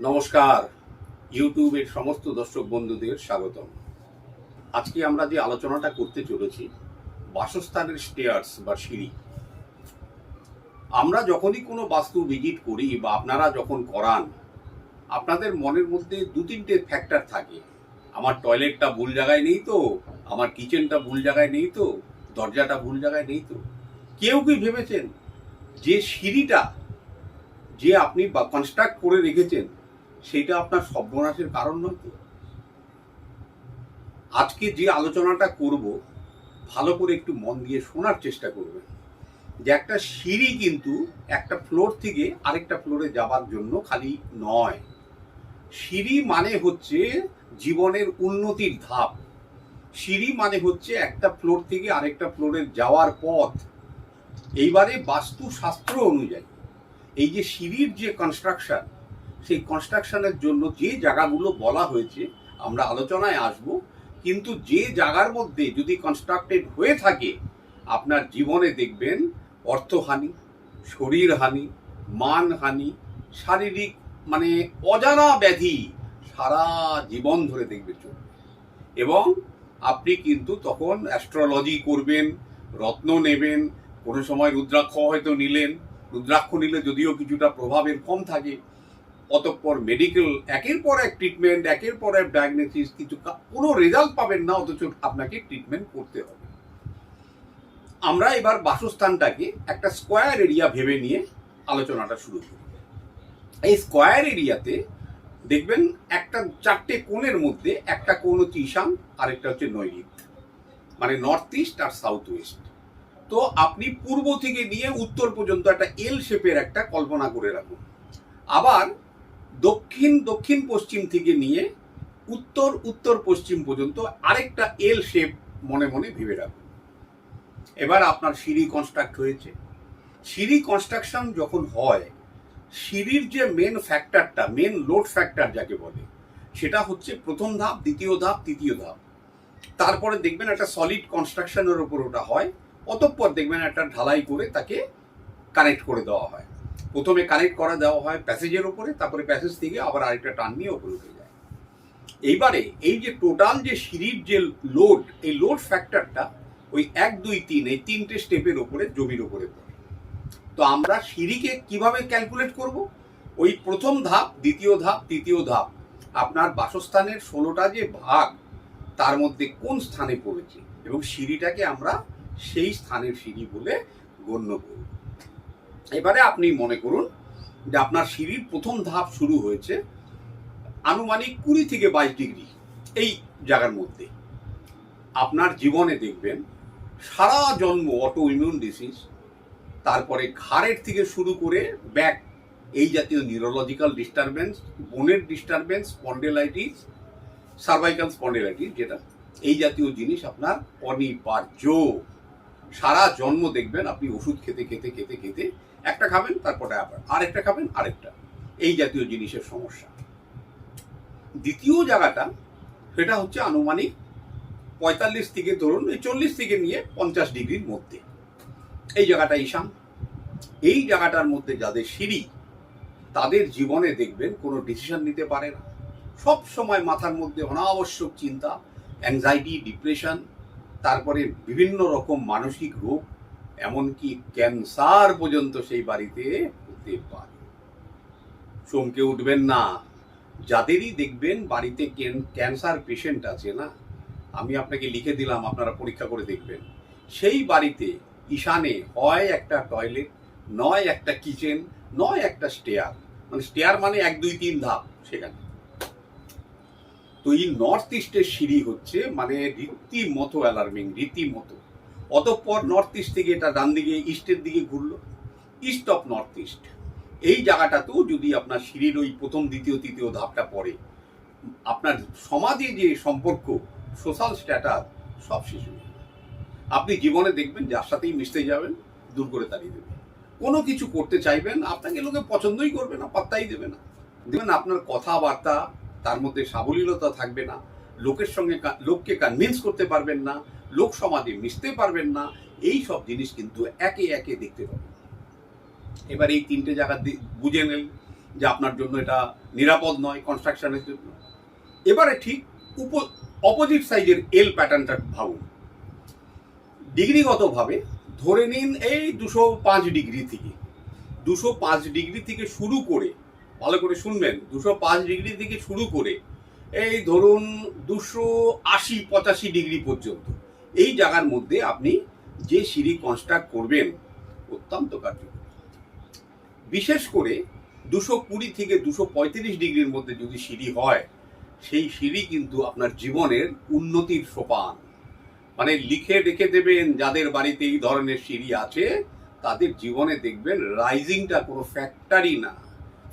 নমস্কার। ইউটিউবের সমস্ত দর্শক বন্ধুদের স্বাগতম। আজকে আমরা যে আলোচনাটা করতে চলেছি, বাসস্থানের স্টেয়ার্স বা সিঁড়ি। আমরা যখনই কোনো বাস্তু ভিজিট করি বা আপনারা যখন করান, আপনাদের মনের মধ্যে দু তিনটে ফ্যাক্টর থাকে। আমার টয়লেটটা ভুল জায়গায় নেই তো, আমার কিচেনটা ভুল জায়গায় নেই তো, দরজাটা ভুল জায়গায় নেই তো। কেউ কি ভেবেছেন যে সিঁড়িটা যে আপনি কনস্ট্রাক্ট করে রেখেছেন সেটা আপনার সর্বনাশের কারণ নয় তো? আজকে যে আলোচনাটা করব, ভালো করে একটু মন দিয়ে শোনার চেষ্টা করবেন। যে একটা সিঁড়ি কিন্তু একটা ফ্লোর থেকে আরেকটা ফ্লোরে যাবার জন্য খালি নয়। সিঁড়ি মানে হচ্ছে জীবনের উন্নতির ধাপ। সিঁড়ি মানে হচ্ছে একটা ফ্লোর থেকে আরেকটা ফ্লোরে যাওয়ার পথ। এইবারে বাস্তুশাস্ত্র অনুযায়ী এই যে সিঁড়ির যে কনস্ট্রাকশন সেই কনস্ট্রাকশনের জন্য যে জায়গাগুলো বলা হয়েছে, আমরা আলোচনায় আসব। কিন্তু যে জায়গার মধ্যে যদি কনস্ট্রাক্টেড হয়ে থাকে, আপনার জীবনে দেখবেন অর্থহানি, শরীরহানি, মানহানি, শারীরিক মানে অজানা ব্যাধি সারা জীবন ধরে দেখবে চলবে এবং আপনি কিন্তু তখন অ্যাস্ট্রোলজি করবেন, রত্ন নেবেন, কোনো সময় রুদ্রাক্ষ হয়তো নিলেন, রুদ্রাক্ষ নিলে যদিও কিছুটা প্রভাবের কম থাকে অতঃপর মেডিকেল একের পর এক ট্রিটমেন্ট একের পর এক ডায়াগনোসিস কিছু কোনো রেজাল্ট পাবেন না, অথচ আপনাকে ট্রিটমেন্ট করতে হবে। আমরা এবার বাসস্থানটাকে একটা স্কোয়ার এরিয়া ভেবে নিয়ে আলোচনাটা শুরু করি। এই স্কোয়ার এরিয়াতে দেখবেন একটা চারটে কোণের মধ্যে একটা কোণ হচ্ছে ঈশান, আরেকটা হচ্ছে নৈরিত মানে নর্থ ইস্ট আর সাউথ ওয়েস্ট তো আপনি পূর্ব থেকে নিয়ে উত্তর পর্যন্ত একটা এল শেপের একটা কল্পনা করে রাখুন। আবার দক্ষিণ দক্ষিণ পশ্চিম থেকে নিয়ে উত্তর উত্তর পশ্চিম পর্যন্ত আরেকটা এল শেপ মনে মনে ভেবে রাখুন। এবার আপনার সিঁড়ি কনস্ট্রাক্ট হয়েছে। সিঁড়ি কনস্ট্রাকশন যখন হয়, সিঁড়ির যে মেন ফ্যাক্টরটা মেন লোড ফ্যাক্টর যাকে বলে, সেটা হচ্ছে প্রথম ধাপ, দ্বিতীয় ধাপ, তৃতীয় ধাপ। তারপরে দেখবেন একটা সলিড কনস্ট্রাকশনের ওপর ওটা হয়, অতঃপর দেখবেন একটা ঢালাই করে তাকে কানেক্ট করে দেওয়া হয়। প্রথমে কানেক্ট করা দেওয়া হয় প্যাসেজের উপরে, তারপরে প্যাসেজ থেকে আবার আরেকটা টান নিয়ে ওপরে উঠে যায়। এইবারে এই যে টোটাল যে সিঁড়ির যে লোড এই লোড ফ্যাক্টরটা ওই এক, দুই, তিন, এই তিনটে স্টেপের ওপরে জমির ওপরে পড়ে। তো আমরা সিঁড়িকে কীভাবে ক্যালকুলেট করব? ওই প্রথম ধাপ, দ্বিতীয় ধাপ, তৃতীয় ধাপ, আপনার বাসস্থানের ষোলোটা যে ভাগ, তার মধ্যে কোন স্থানে পড়েছে? এবং সিঁড়িটাকে আমরা সেই স্থানের সিঁড়ি বলে গণ্য করব এবারে আপনি মনে করুন যে আপনার সিঁড়ির প্রথম ধাপ শুরু হয়েছে আনুমানিক কুড়ি থেকে বাইশ ডিগ্রি এই জায়গার মধ্যে। আপনার জীবনে দেখবেন সারা জন্ম অটো ইমিউন ডিসিজ তারপরে ঘাড়ের থেকে শুরু করে ব্যাক এই জাতীয় নিউরোলজিক্যাল ডিস্টারবেন্স বোনের ডিস্টারবেন্স স্পন্ডেলাইটিস সার্ভাইকাল স্পন্ডেলাইটিস যেটা এই জাতীয় জিনিস আপনার অনিবার্য। সারা জন্ম দেখবেন আপনি ওষুধ খেতে খেতে খেতে খেতে একটা খাবেন, তারপরে আবার আরেকটা খাবেন, আরেকটা। এই জাতীয় জিনিসের সমস্যা। দ্বিতীয় জায়গাটা, সেটা হচ্ছে আনুমানিক পঁয়তাল্লিশ থেকে, ধরুন এই চল্লিশ থেকে নিয়ে পঞ্চাশ ডিগ্রির মধ্যে। এই জায়গাটা ঈশান। এই জায়গাটার মধ্যে যাদের সিঁড়ি, তাদের জীবনে দেখবেন কোনো ডিসিশন নিতে পারে না। সব সময় মাথার মধ্যে অনাবশ্যক চিন্তা অ্যাংজাইটি ডিপ্রেশন তারপরে বিভিন্ন রকম মানসিক রোগ এমনকি ক্যান্সার পর্যন্ত সেই বাড়িতে হতে পারে। চমকে উঠবেন না। যাদেরই দেখবেন বাড়িতে ক্যান্সার পেশেন্ট আছে না, আমি আপনাকে লিখে দিলাম, আপনারা পরীক্ষা করে দেখবেন। সেই বাড়িতে ঈশানে হয় একটা টয়লেট, নয় একটা কিচেন, নয় একটা স্টেয়ার। মানে স্টেয়ার মানে এক, দুই, তিন ধাপ সেখানে। তো এই নর্থ ইস্টের সিঁড়ি হচ্ছে মানে রীতিমতো অ্যালার্মিং, রীতিমতো। অতঃপর নর্থ ইস্ট থেকে এটা ডান দিকে ইস্টের দিকে ঘুরলো। ইস্ট অফ নর্থ ইস্ট এই জায়গাটাতেও যদি আপনার সিঁড়ির ওই প্রথম, দ্বিতীয়, তৃতীয় ধাপটা পড়ে, আপনার সমাজে যে সম্পর্ক সোশ্যাল স্ট্যাটাস সব শেষ হয়ে আপনি জীবনে দেখবেন যার সাথেই মিশতে যাবেন, দূর করে তাড়িয়ে দেবেন। কোনো কিছু করতে চাইবেন, আপনাকে লোকে পছন্দই করবে না, পাত্তাই দেবে না। দেখবেন আপনার কথাবার্তা, তার মধ্যে সাবলীলতা থাকবে না, লোকের সঙ্গে লোককে কনভিন্স করতে পারবেন না লোক সমাজে মিশতে পারবেন না, এই সব জিনিস কিন্তু একে একে দেখতে পাবেন। এবার এই তিনটে জায়গা বুঝে নেন যে আপনার জন্য এটা নিরাপদ নয় কনস্ট্রাকশনের জন্য। এবারে ঠিক উপ অপোজিট সাইজের এল প্যাটার্নটা ভাবুন। ডিগ্রিগতভাবে ধরে নিন এই দুশো পাঁচ ডিগ্রি থেকে, দুশো পাঁচ ডিগ্রি থেকে শুরু করে, ভালো করে শুনবেন, দুশো পাঁচ ডিগ্রি থেকে শুরু করে, এই ধরুন দুশো আশি পঁচাশি ডিগ্রি পর্যন্ত। এই জায়গার মধ্যে আপনি যে সিঁড়ি কনস্ট্রাক্ট করবেন অত্যন্ত কার্যকরী। বিশেষ করে দুশো কুড়ি থেকে দুশো পঁয়ত্রিশ ডিগ্রির মধ্যে যদি সিঁড়ি হয়, সেই সিঁড়ি কিন্তু আপনার জীবনের উন্নতির সোপান। মানে লিখে রেখে দেবেন যাদের বাড়িতে এই ধরনের সিঁড়ি আছে, তাদের জীবনে দেখবেন রাইজিংটা কোনো ফ্যাক্টরি না।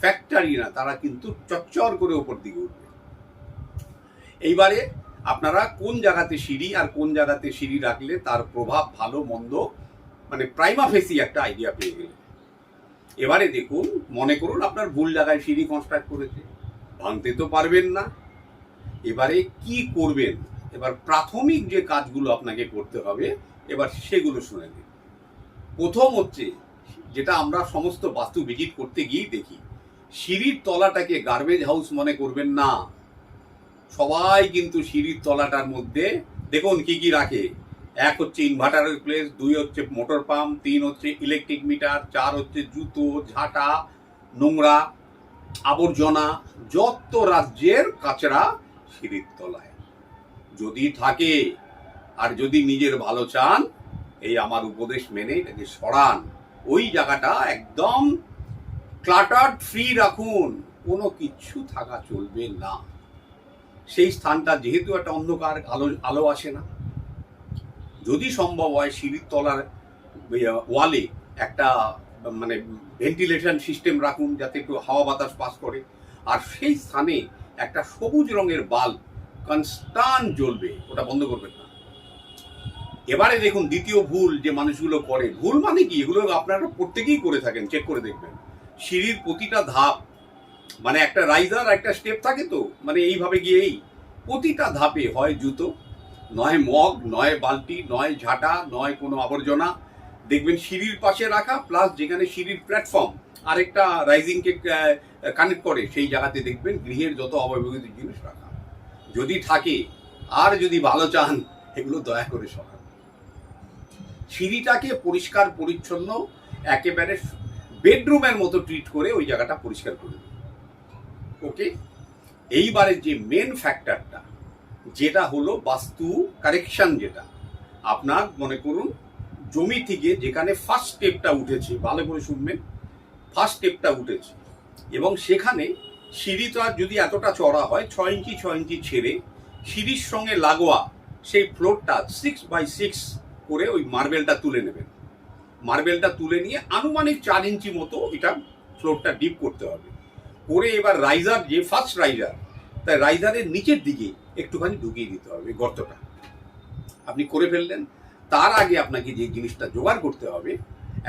ফ্যাক্টরি না, তারা কিন্তু চচ্চর করে ওপর দিকে উঠবে। এইবারে আপনারা কোন জায়গাতে সিঁড়ি আর কোন জায়গাতে সিঁড়ি রাখলে তার প্রভাব ভালো, মন্দ মানে প্রাইমা ফেসি একটা আইডিয়া পেয়ে গেলেন। এবারে দেখুন, মনে করুন আপনার ভুল জায়গায় সিঁড়ি কনস্ট্রাক্ট করেছে। ভাঙতে তো পারবেন না। এবারে কি করবেন? এবার প্রাথমিক যে কাজগুলো আপনাকে করতে হবে, এবার সেগুলো শুনে দিন প্রথম হচ্ছে, যেটা আমরা সমস্ত বাস্তু ভিজিট করতে গিয়েই দেখি, সিঁড়ির তলাটাকে গার্বেজ হাউস মনে করবেন না। সবাই কিন্তু সিঁড়ির তলাটার মধ্যে দেখুন কি কি রাখে। এক হচ্ছে ইনভার্টারের প্লেস দুই হচ্ছে মোটর পাম্প তিন হচ্ছে ইলেকট্রিক মিটার চার হচ্ছে জুতো, ঝাঁটা, নোংরা, আবর্জনা, যত রাজ্যের কাচরা সিঁড়ির তলায়। যদি থাকে, আর যদি নিজের ভালো চান, এই আমার উপদেশ মেনে এটাকে সরান। ওই জায়গাটা একদম ক্লাটার ফ্রি রাখুন। কোনো কিছু থাকা চলবে না। সেই স্থানটা যেহেতু একটা অন্ধকার, আলো আলো আসে না। যদি সম্ভব হয় সিঁড়ির তলার ওয়ালে একটা মানে ভেন্টিলেশন সিস্টেম রাখুন যাতে একটু হাওয়া বাতাস পাস করে। আর সেই স্থানে একটা সবুজ রঙের বাল্ব কনস্টান্ট জ্বলবে, ওটা বন্ধ করবেন না। এবারে দেখুন, দ্বিতীয় ভুল যে মানুষগুলো করে, ভুল মানে কি? এগুলো আপনারা প্রত্যেকেই করে থাকেন চেক করে দেখবেন। সিঁড়ির প্রতিটা ধাপ মানে একটা রাইজার একটা স্টেপ থাকে তো মানে এইভাবে গিয়েই প্রতিটা ধাপে হয় জুতো। নয় মগ, নয় বালতি, নয় ঝাঁটা, নয় কোনো আবর্জনা। দেখবেন সিঁড়ির পাশে রাখা প্লাস যেখানে সিঁড়ির প্ল্যাটফর্ম আরেকটা রাইজিংকে কানেক্ট করে, সেই জায়গাতে দেখবেন গৃহের যত অবয়বিত জিনিস রাখা। যদি থাকে, আর যদি ভালো চান, এগুলো দয়া করে সরান। সিঁড়িটাকে পরিষ্কার, পরিচ্ছন্ন, একেবারে বেডরুমের মতো ট্রিট করে ওই জায়গাটা পরিষ্কার করে দিন। ওকে? এইবারে যে মেন ফ্যাক্টরটা যেটা হলো বাস্তু কারেকশন যেটা, আপনার মনে করুন জমি থেকে যেখানে ফার্স্ট স্টেপটা উঠেছে, ভালো করে শুনবেন ফার্স্ট স্টেপটা উঠেছে, এবং সেখানে সিঁড়িটা যদি এতটা চড়া হয়, ছয় ইঞ্চি ছয় ইঞ্চি ছেড়ে সিঁড়ির সঙ্গে লাগোয়া সেই ফ্লোরটা সিক্স বাই সিক্স করে ওই মার্বেলটা তুলে নেবেন। মার্বেলটা তুলে নিয়ে আনুমানিক চার ইঞ্চি মতো এটা ফ্লোরটা ডিপ করতে হবে। করে এবার রাইজার যে ফার্স্ট রাইজার তাই রাইজারের নিচের দিকে একটুখানি ঢুকিয়ে দিতে হবে গর্তটা। আপনি করে ফেললেন, তার আগে আপনাকে যে জিনিসটা জোগাড় করতে হবে,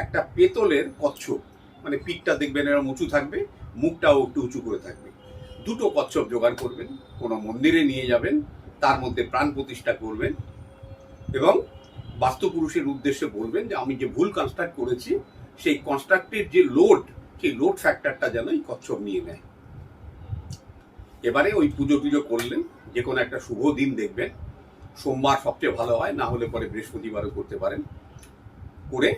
একটা পেতলের কচ্ছপ মানে পিঠটা দেখবেন এরকম উঁচু থাকবে, মুখটাও একটু উঁচু করে থাকবে। দুটো কচ্ছপ জোগাড় করবেন, কোনো মন্দিরে নিয়ে যাবেন, তার মধ্যে প্রাণ প্রতিষ্ঠা করবেন এবং বাস্তুপুরুষের উদ্দেশ্যে বলবেন যে আমি যে ভুল কনস্ট্রাক্ট করেছি, সেই কনস্ট্রাক্টের যে লোড সেই লোড ফ্যাক্টরটা যেন এই কচ্ছপ নিয়ে নেয়। এবারে ওই পুজো টুজো করলেন, যে কোনো একটা শুভ দিন দেখবেন। সোমবার সবচেয়ে ভালো হয়, না হলে পরে বৃহস্পতিবারও করতে পারেন। করে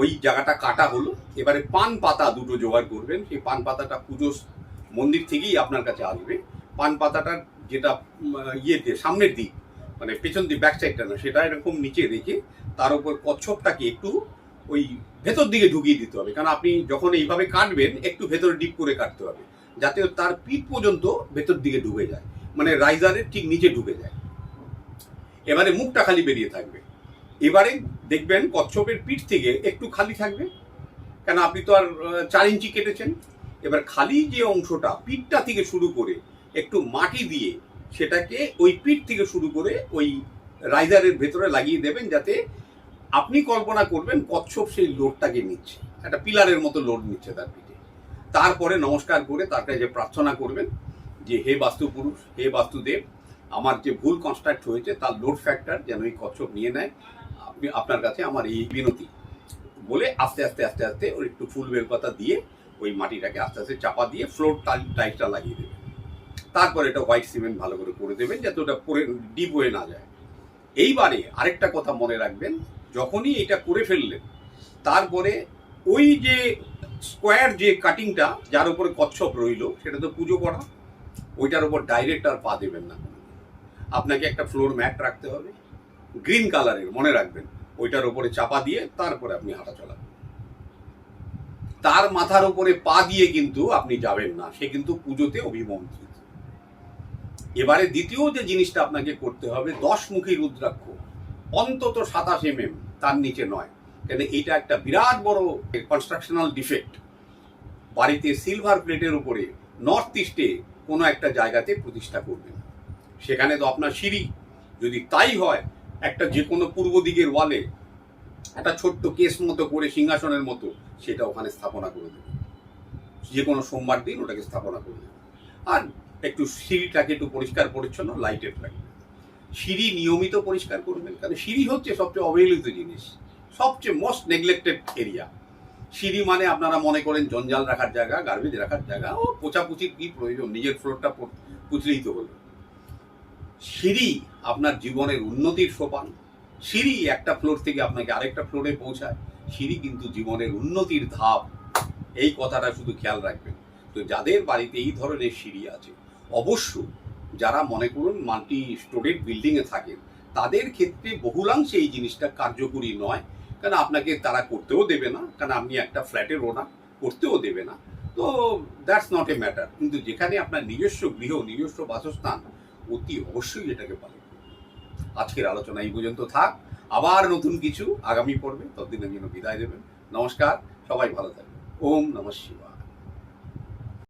ওই জায়গাটা কাটা হলো। এবারে পান পাতা দুটো জোগাড় করবেন। সেই পান পাতাটা পুজো মন্দির থেকেই আপনার কাছে আসবে। পান পাতাটার যেটা ইয়েতে সামনের দিক মানে পেছন দিক ব্যাক সাইডটা না, সেটা এরকম নিচে রেখে তার উপর কচ্ছপটাকে একটু ওই ভেতর দিকে ঢুকিয়ে দিতে হবে। কারণ আপনি যখন এইভাবে কাটবেন, একটু ভেতরে ডিপ করে কাটতে হবে। যাতে তার পিঠ পর্যন্ত ভেতর দিকে ঢুকে যায়। মানে রাইজারের ঠিক নিচে ঢুকে যায়। এবারে মুখটা খালি বেরিয়ে থাকবে। এবারে দেখবেন কচ্ছপের পিঠ থেকে একটু খালি থাকবে। কেন, আপনি তো আর চার ইঞ্চি কেটেছেন। এবার খালি যে অংশটা, পিঠটা থেকে শুরু করে একটু মাটি দিয়ে সেটাকে ওই পিঠ থেকে শুরু করে ওই রাইজারের ভেতরে লাগিয়ে দেবেন, যাতে আপনি কল্পনা করবেন কচ্ছপ সেই লোডটাকে নিচ্ছে, একটা পিলারের মতো লোড নিচ্ছে তার পিঠে। তারপরে নমস্কার করে তার কাছে প্রার্থনা করবেন যে, হে বাস্তুপুরুষ, হে বাস্তুদেব, আমার যে ভুল কনস্ট্রাক্ট হয়েছে তার লোড ফ্যাক্টর যেন এই কচ্ছপ নিয়ে নেয়, আপনি, আপনার কাছে আমার এই বিনতি। বলে আস্তে আস্তে আস্তে আস্তে ওর একটু ফুল বেলপাতা দিয়ে ওই মাটিটাকে আস্তে আস্তে চাপা দিয়ে ফ্লোর টাইলসটা লাগিয়ে দেবেন। তারপর এটা হোয়াইট সিমেন্ট ভালো করে করে দেবেন যাতে ওটা পরে ডিপ হয়ে না যায়। এইবারে আরেকটা কথা মনে রাখবেন যখনই এটা করে ফেললেন, তারপরে ওই যে স্কোয়ার যে কাটিংটা, যার উপরে কচ্ছপ রইল, সেটা তো পুজো করা, ওইটার উপর ডাইরেক্ট আর পা দেবেন না। আপনাকে একটা ফ্লোর ম্যাট রাখতে হবে, গ্রিন কালারের, মনে রাখবেন। ওইটার উপরে চাপা দিয়ে তারপরে আপনি হাঁটা চলা তার মাথার উপরে পা দিয়ে কিন্তু আপনি যাবেন না, সে কিন্তু পুজোতে অভিমন্ত্রিত। এবারে দ্বিতীয় যে জিনিসটা আপনাকে করতে হবে, দশমুখী রুদ্রাক্ষ। অন্তত সাতাশ এম তার নিচে নয়। কেন এটা একটা বিরাট বড় কনস্ট্রাকশনাল ডিফেক্ট বাড়িতে সিলভার প্লেটের উপরে নর্থ ইস্টে কোনো একটা জায়গাতে প্রতিষ্ঠা করবেন সেখানে তো আপনার সিঁড়ি। যদি তাই হয়, একটা যে কোনো পূর্ব দিকের ওয়ালে একটা ছোট্ট কেস মতো করে সিংহাসনের মতো, সেটা ওখানে স্থাপনা করে দেবে। যে কোনো সোমবার দিন ওটাকে স্থাপনা করে দেবে। আর একটু সিঁড়িটাকে একটু পরিষ্কার পরিচ্ছন্ন লাইটের রাখবেন সিঁড়ি নিয়মিত পরিষ্কার করবেন, কারণ সিঁড়ি হচ্ছে সবচেয়ে অবহেলিত জিনিস, সবচেয়ে মোস্ট নেগলেক্টেড এরিয়া সিঁড়ি মানে আপনারা মনে করেন জঞ্জাল রাখার জায়গা গার্বেজ রাখার জায়গা, ও পোচাপুচির কি প্রয়োজন, নিজের ফ্লোরটা পুচলেই তো হলো। সিঁড়ি আপনার জীবনের উন্নতির সোপান। সিঁড়ি একটা ফ্লোর থেকে আপনাকে আরেকটা ফ্লোরে পৌঁছায়। সিঁড়ি কিন্তু জীবনের উন্নতির ধাপ। এই কথাটা শুধু খেয়াল রাখবেন। তো যাদের বাড়িতে এই ধরনের সিঁড়ি আছে অবশ্য যারা মনে করুন মাল্টি স্টোরেড বিল্ডিংয়ে থাকেন, তাদের ক্ষেত্রে বহুলাংশে এই জিনিসটা কার্যকরী নয়। কারণ আপনাকে তারা করতেও দেবে না, কারণ আপনি একটা ফ্ল্যাটের ওনার করতেও দেবে না। তো দ্যাটস নট এ ম্যাটার কিন্তু যেখানে আপনার নিজস্ব গৃহ, নিজস্ব বাসস্থান, অতি অবশ্যই এটাকে পালন আজকের আলোচনা এই পর্যন্ত থাক। আবার নতুন কিছু আগামী পর্বে, ততদিনের জন্য বিদায় দেবেন। নমস্কার, সবাই ভালো থাকবেন। ওম নমঃ শিবায়।